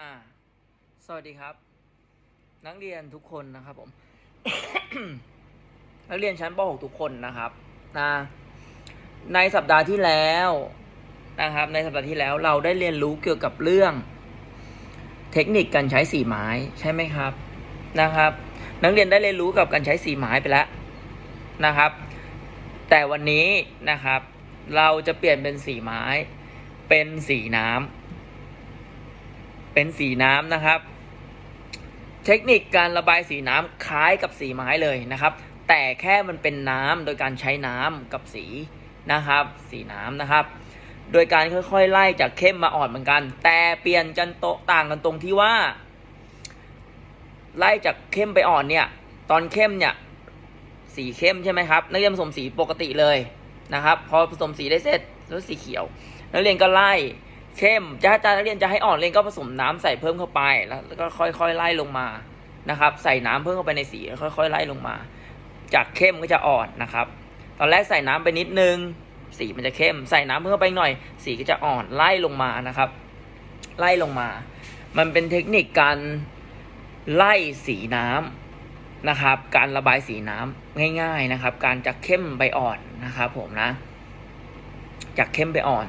อ่า สวัสดีครับ นักเรียนทุกคนนะครับผม นักเรียนชั้นป .6 ทุกคนนะครับนะในสัปดาห์ที่แล้วนะครับ ในสัปดาห์ที่แล้วเราได้เรียนรู้เกี่ยวกับเรื่อง เทคนิคการใช้สีไม้ใช่ไหมครับนะครับ นักเรียนได้เรียนรู้กับการใช้สีไม้ไปแล้วนะครับ แต่วันนี้นะครับ เราจะเปลี่ยนเป็นสีไม้ เป็นสีน้ำ เป็นสีน้ำนะครับ เทคนิคการระบายสีน้ำคล้ายกับสีไม้เลยนะครับ แต่แค่มันเป็นน้ำโดยการใช้น้ำกับสีนะครับ สีน้ำนะครับ โดยการค่อยๆ ไล่จากเข้มมาอ่อนเหมือนกัน แต่เปลี่ยนจันโตต่างกันตรงที่ว่า ไล่จากเข้มไปอ่อนเนี่ย ตอนเข้มเนี่ยสีเข้มใช่ไหมครับนักเรียนผสมสีปกติเลยนะครับ พอผสมสีได้เสร็จแล้วสีเขียว นักเรียนก็ไล่ เข้มจะอาจารย์นักเรียนจะให้อ่อนเรียนก็ผสมน้ำใส่เพิ่มเข้าไปแล้วก็ค่อยๆไล่ลงมานะครับ ใส่น้ำเพิ่มเข้าไปในสีแล้วค่อย ๆ ไล่ลงมา จากเข้มก็จะอ่อนนะครับ ตอนแรกใส่น้ำไปนิดนึง สีมันจะเข้ม ใส่น้ำเพิ่มเข้าไปหน่อย สีก็จะอ่อนไล่ลงมานะครับ ไล่ลงมา มันเป็นเทคนิคการไล่สีน้ำนะครับ การระบายสีน้ำง่าย ๆนะครับ การจากเข้มไปอ่อนนะครับ ผมนะ จากเข้มไปอ่อน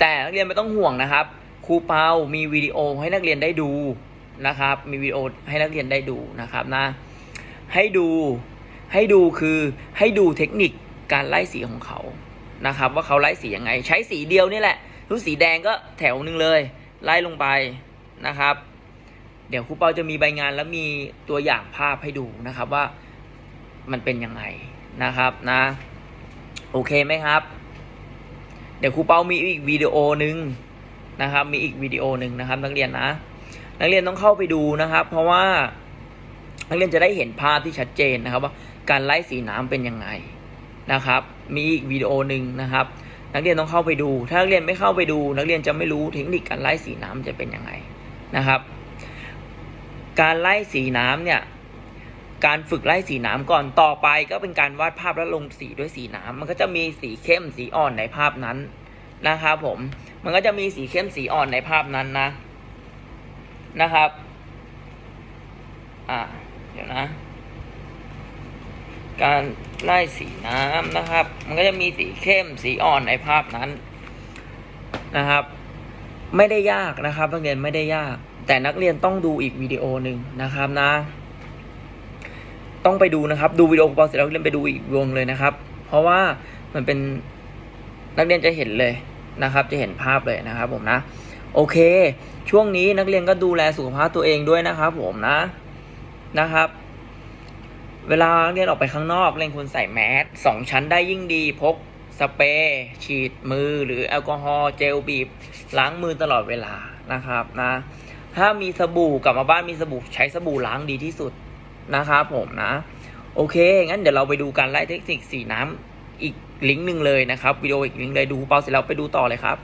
แต่นักเรียนไม่ต้องห่วงนะครับครูเปา มีวิดีโอให้นักเรียนได้ดูนะครับ มีวิดีโอให้นักเรียนได้ดูนะครับนะ ให้ดู ให้ดูคือให้ดูเทคนิคการไล่สีของเขานะครับ ว่าเขาไล่สียังไง ใช้สีเดียวนี่แหละทุกสีแดงก็แถวหนึ่งเลย ไล่ลงไปนะครับ เดี๋ยวครูเปาจะมีใบงานแล้วมีตัวอย่างภาพให้ดูนะครับว่ามันเป็นยังไงนะครับนะ โอเคไหมครับ เดี๋ยวครูเปามีอีกวิดีโอหนึ่งนะครับ มีอีกวิดีโอหนึ่งนะครับ นักเรียนนะ นักเรียนต้องเข้าไปดูนะครับ เพราะว่า นักเรียนจะได้เห็นภาพที่ชัดเจนนะครับ ว่าการไล่สีน้ำเป็นยังไงนะครับ มีอีกวิดีโอหนึ่งนะครับ นักเรียนต้องเข้าไปดู ถ้านักเรียนไม่เข้าไปดู นักเรียนจะไม่รู้เทคนิคการไล่สีน้ำจะเป็นยังไงนะครับ การไล่สีน้ำเนี่ย การฝึกไล่สีน้ำก่อนต่อไปก็เป็นการวาดภาพแล้วลงสีด้วยสีน้ำมันก็จะมีสีเข้มสีอ่อนในภาพนั้นนะครับผม มันก็จะมีสีเข้มสีอ่อนในภาพนั้นนะนะครับ อ่าเดี๋ยวนะ การไล่สีน้ำนะครับ มันก็จะมีสีเข้มสีอ่อนในภาพนั้นนะครับ ไม่ได้ยากนะครับนักเรียนไม่ได้ยาก แต่นักเรียนต้องดูอีกวิดีโอหนึ่งนะครับนะ ต้องไปดูนะครับ ดูวิดีโอของเราเสร็จแล้วเรียนไปดูอีกวงเลยนะครับ เพราะว่ามันเป็นนักเรียนจะเห็นเลยนะครับ จะเห็นภาพเลยนะครับ ผมนะ โอเค ช่วงนี้นักเรียนก็ดูแลสุขภาพตัวเองด้วยนะครับ ผมนะนะครับ เวลาเรียนออกไปข้างนอกเรียนควรใส่แมสสองชั้นได้ยิ่งดีพกสเปรย์ฉีดมือหรือแอลกอฮอล์เจลบีบล้างมือตลอดเวลานะครับนะ ถ้ามีสบู่กลับมาบ้านมีสบู่ใช้สบู่ล้างดีที่สุด นะครับผมนะ โอเค งั้นเดี๋ยวเราไปดูการไล่เทคนิคสีน้ำอีกลิงก์หนึ่งเลยนะครับวิดีโออีกลิงก์เลยดูเปาเสร็จแล้วไปดูต่อเลยครับ